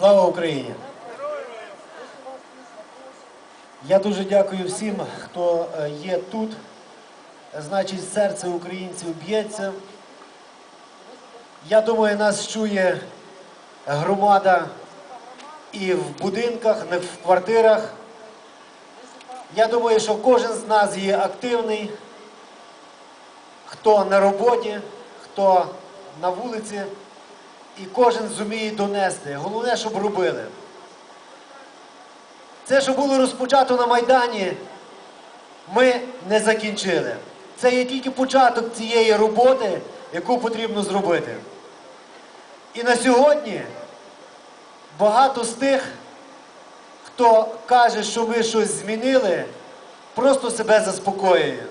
Слава Україні! Я дуже дякую всім, хто е, є тут. Значить, серце українців б'ється. Я думаю, нас чує громада і в будинках, не в квартирах. Я думаю, що кожен з нас є активний, хто на роботі, хто на вулиці, і кожен зуміє донести. Головне, щоб робили. Це, що було розпочато на Майдані, ми не закінчили. Це є тільки початок цієї роботи, яку потрібно зробити. І на сьогодні багато з тих, хто каже, що ми щось змінили, просто себе заспокоює.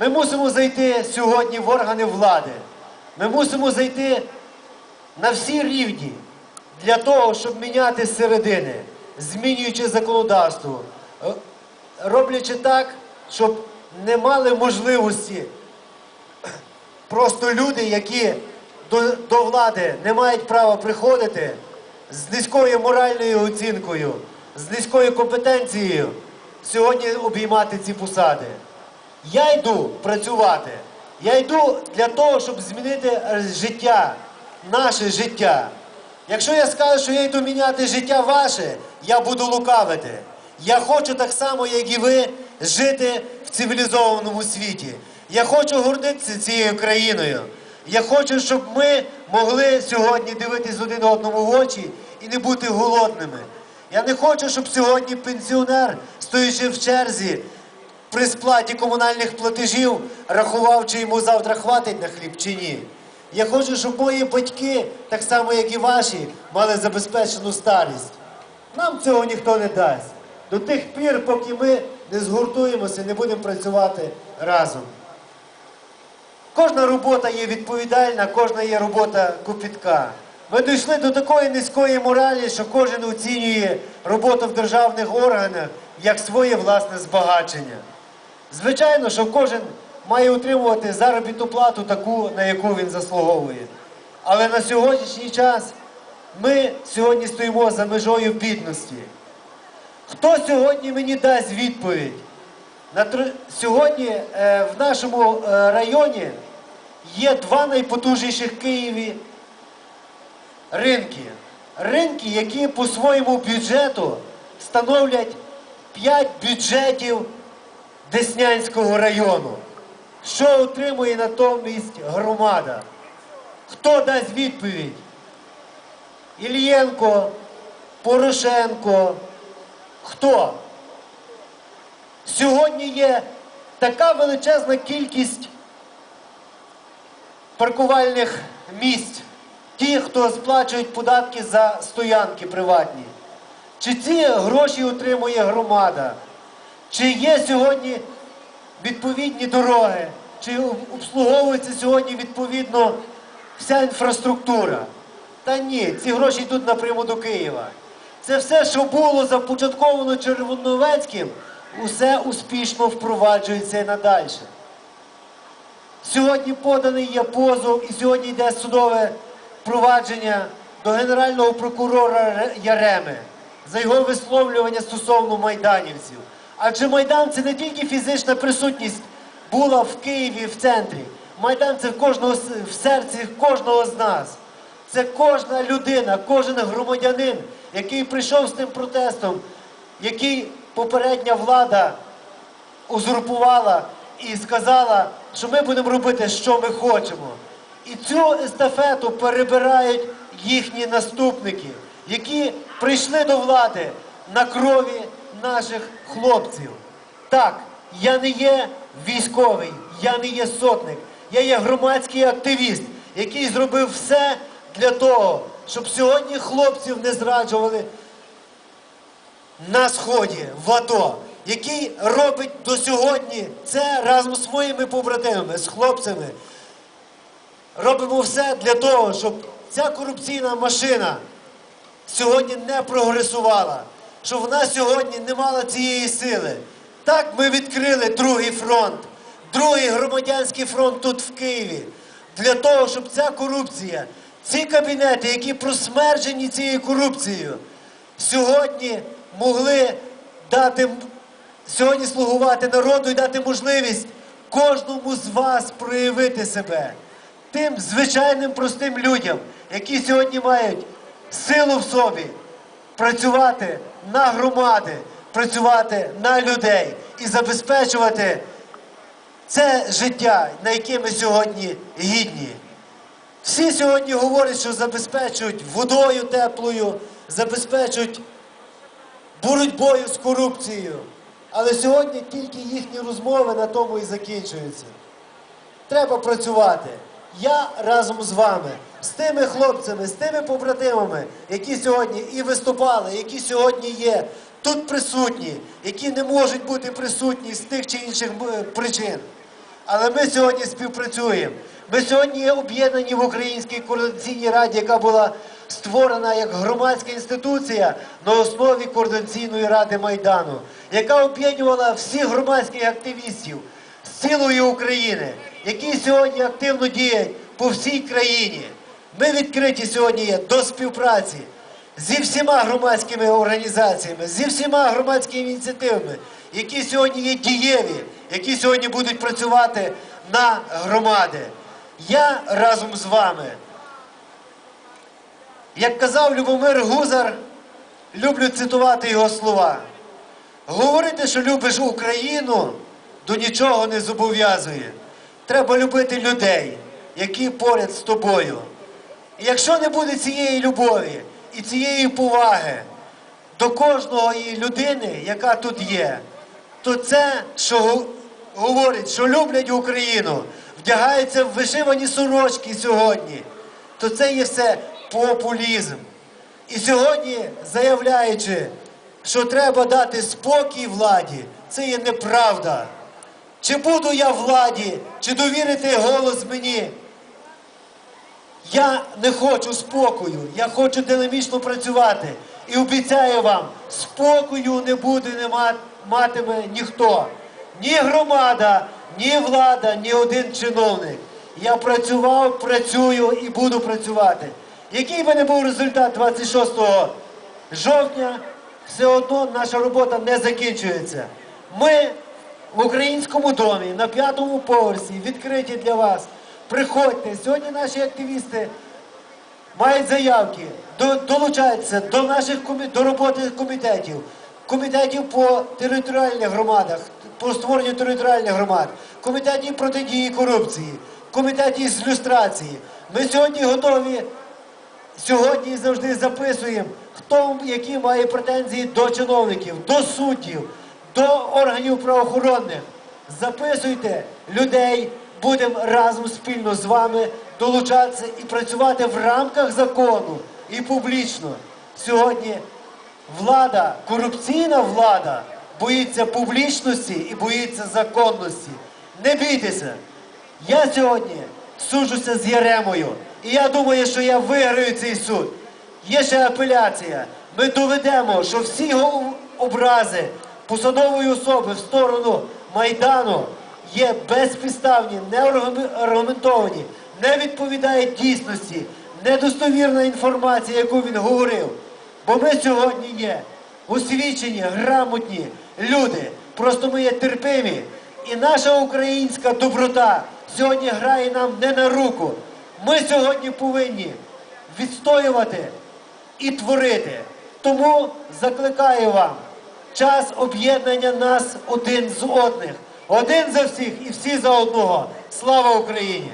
Ми мусимо зайти сьогодні в органи влади. Ми мусимо зайти на всі рівні для того, щоб міняти середини, змінюючи законодавство, е, роблячи так, щоб не мали можливості просто люди, які до, до влади не мають права приходити з низькою моральною оцінкою, з низькою компетенцією, сьогодні обіймати ці посади. Я йду працювати. Я йду для того, щоб змінити життя, наше життя. Якщо я скажу, що я йду міняти життя ваше, я буду лукавити. Я хочу так само, як і ви, жити в цивілізованому світі. Я хочу гордитися цією країною. Я хочу, щоб ми могли сьогодні дивитись один одному в очі і не бути голодними. Я не хочу, щоб сьогодні пенсіонер, стоячи в черзі, при сплаті комунальних платежів рахував, чи йому завтра хватить на хліб чи ні. Я хочу, щоб мої батьки, так само як і ваші, мали забезпечену старість. Нам цього ніхто не дасть. До тих пір, поки ми не згуртуємося, не будемо працювати разом. Кожна робота є відповідальна, кожна є робота копітка. Ми дійшли до такої низької моралі, що кожен оцінює роботу в державних органах як своє власне збагачення. Звичайно, що кожен має отримувати заробітну плату таку, на яку він заслуговує. Але на сьогоднішній час ми сьогодні стоїмо за межою бідності. Хто сьогодні мені дасть відповідь? Сьогодні е, в нашому е, районі є два найпотужніших Києві ринки. Ринки, які по своєму бюджету становлять 5 бюджетів Деснянського району. Що отримує натомість громада? Хто дасть відповідь? Ільєнко, Порошенко. Хто? Сьогодні є така величезна кількість паркувальних місць. Ті, хто сплачують податки за стоянки приватні. Чи ці гроші отримує громада? Чи є сьогодні відповідні дороги? Чи обслуговується сьогодні відповідно вся інфраструктура? Та ні, ці гроші йдуть напряму до Києва. Це все, що було започатковано Червоновецьким, усе успішно впроваджується і надалі. Сьогодні поданий є позов і сьогодні йде судове провадження до генерального прокурора Яреми за його висловлювання стосовно майданівців. Адже Майдан це не тільки фізична присутність була в Києві в центрі. Майдан це в кожного в серці кожного з нас. Це кожна людина, кожен громадянин, який прийшов з тим протестом, який попередня влада узурпувала і сказала, що ми будемо робити, що ми хочемо. І цю естафету перебирають їхні наступники, які прийшли до влади на крові наших хлопців. Так, я не є військовий, я не є сотник, я є громадський активіст, який зробив все для того, щоб сьогодні хлопців не зраджували на сході в АТО, який робить до сьогодні це разом з своїми побратимами, з хлопцями. Робимо все для того, щоб ця корупційна машина сьогодні не прогресувала, щоб вона сьогодні не мала цієї сили. Так ми відкрили другий фронт, другий громадянський фронт тут в Києві, для того, щоб ця корупція, ці кабінети, які просмерджені цією корупцією, сьогодні могли дати сьогодні слугувати народу і дати можливість кожному з вас проявити себе. Тим звичайним простим людям, які сьогодні мають силу в собі працювати на громади, працювати на людей і забезпечувати це життя, на яке ми сьогодні гідні. Всі сьогодні говорять, що забезпечують водою теплою, забезпечують боротьбою з корупцією. Але сьогодні тільки їхні розмови на тому і закінчуються. Треба працювати. Я разом з вами, з тими хлопцями, з тими побратимами, які сьогодні і виступали, які сьогодні є тут присутні, які не можуть бути присутні з тих чи інших е, причин. Але ми сьогодні співпрацюємо. Ми сьогодні є об'єднані в Українській координаційній раді, яка була створена як громадська інституція на основі координаційної ради Майдану, яка об'єднувала всіх громадських активістів цілої України, які сьогодні активно діють по всій країні. Ми відкриті сьогодні є до співпраці зі всіма громадськими організаціями, зі всіма громадськими ініціативами, які сьогодні є дієві, які сьогодні будуть працювати на громади. Я разом з вами, як казав Любомир Гузар, люблю цитувати його слова. Говорити, що любиш Україну, до нічого не зобов'язує. Треба любити людей, які поряд з тобою. І якщо не буде цієї любові і цієї поваги до кожної людини, яка тут є, то це, що говорить, що люблять Україну, вдягаються в вишивані сорочки сьогодні, то це є все популізм. І сьогодні, заявляючи, що треба дати спокій владі, це є неправда. Чи буду я владі, чи довірити голос мені? Я не хочу спокою, я хочу динамічно працювати. І обіцяю вам, спокою не буде не матиме ніхто. Ні громада, ні влада, ні один чиновник. Я працював, працюю і буду працювати. Який би не був результат 26 жовтня, все одно наша робота не закінчується. Ми в українському домі на п'ятому поверсі відкриті для вас. Приходьте. Сьогодні наші активісти мають заявки, до, долучаються до наших до роботи комітетів, комітетів по територіальних громадах, по створенню територіальних громад, комітетів протидії корупції, комітетів з люстрації. Ми сьогодні готові сьогодні завжди записуємо, хто які має претензії до чиновників, до суддів, до органів правоохоронних. Записуйте людей, будемо разом спільно з вами долучатися і працювати в рамках закону і публічно. Сьогодні влада, корупційна влада боїться публічності і боїться законності. Не бійтеся. Я сьогодні суджуся з Яремою. І я думаю, що я виграю цей суд. Є ще апеляція. Ми доведемо, що всі образи посадової особи в сторону Майдану є безпідставні, неаргументовані, не відповідають дійсності, недостовірна інформація, яку він говорив. Бо ми сьогодні є освічені, грамотні люди. Просто ми є терпимі. І наша українська доброта сьогодні грає нам не на руку. Ми сьогодні повинні відстоювати і творити. Тому закликаю вам час об'єднання нас один з одних. Один за всіх і всі за одного. Слава Україні!